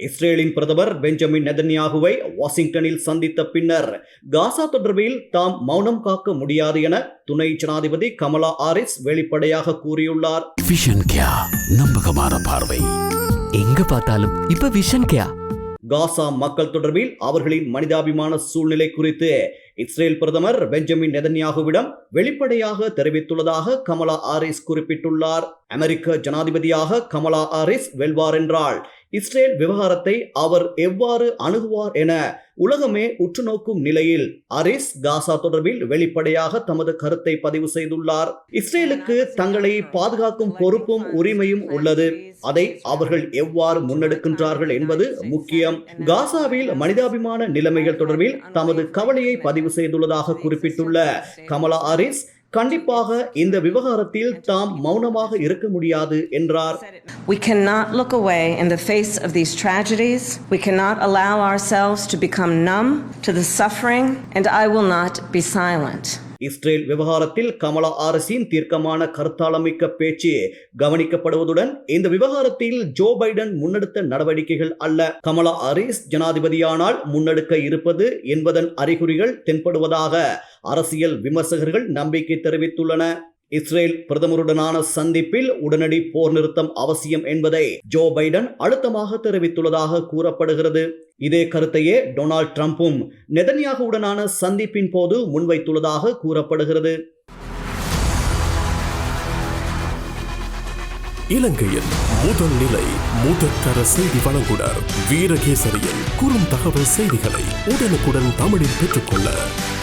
இஸ்ரேலின் பிரதமர் பெஞ்சமின் நெதன்யாகுவை வாஷிங்டனில் சந்தித்த பின்னர் காசா தொடர்பில் தாம் மௌனம் காக்க முடியாது என துணை ஜனாதிபதி கமலா ஆரிஸ் வெளிப்படையாக கூறியுள்ளார். நம்பகமான பார்வை. எங்க பார்த்தாலும் இப்ப விஷன் கேயா காசா மக்கள் தொடர்பில் அவர்களின் மனிதாபிமான சூழ்நிலை குறித்து இஸ்ரேல் பிரதமர் பெஞ்சமின் நெதன்யாகுவிடம் வெளிப்படையாக தெரிவித்துள்ளதாக கமலா ஆரிஸ் குறிப்பிட்டுள்ளார். அமெரிக்க ஜனாதிபதியாக கமலா ஆரிஸ் வெல்வார் என்றால் இஸ்ரேல் விவகாரத்தை அவர் எவ்வாறு அணுகுவார் என உலகமே உற்றுநோக்கும் நிலையில் அரிஸ் காசா தொடர்பில் வெளிப்படையாக தமது கருத்தை பதிவு செய்துள்ளார். இஸ்ரேலுக்கு தங்களை பாதுகாக்கும் பொறுப்பும் உரிமையும் உள்ளது. அதை அவர்கள் எவ்வாறு முன்னெடுக்கின்றார்கள் என்பது முக்கியம். காசாவில் மனிதாபிமான நிலைமைகள் தொடர்பில் தமது கவலையை பதிவு செய்துள்ளதாக குறிப்பிட்டுள்ள கமலா அரிஸ் கண்டிப்பாக இந்த விவகாரத்தில் தாம் மௌனமாக இருக்க முடியாது என்றார். We cannot look away in the face of these tragedies. We cannot allow ourselves to become numb to the suffering, and I will not be silent. Israel விவகாரத்தில் கமலா ஆரசின் தீர்க்கமான கருத்தாளமிக்க பேச்சு கவனிக்கப்படுவதுடன் இந்த விவகாரத்தில் ஜோ பைடன் முன்னெடுத்த நடவடிக்கைகள் அல்ல கமலா ஹாரிஸ் ஜனாதிபதியானால் முன்னெடுக்க இருப்பது என்பதன் அறிகுறிகள் தென்படுவதாக அரசியல் விமர்சகர்கள் நம்பிக்கை தெரிவித்துள்ளன இஸ்ரேல் பிரதமருடனான சந்திப்பில் உடனடி போர் நிறுத்தம் அவசியம் என்பதை ஜோ பைடன் அழுத்தமாக தெரிவித்துள்ளதாக கூறப்படுகிறது. இதே கருத்தையே டொனால்ட் ட்ரம்ப்பும் நெதன்யாகுவுடனான சந்திப்பின் போது முன்வைத்துள்ளதாக கூறப்படுகிறது. இலங்கையின் முதல் நிலை முதற்கர செய்தி வழங்குனர் வீரகேசரியின் குறும் தகவல் செய்திகளை உடனுக்குடன் தமிழில் பெற்றுக்கொள்ள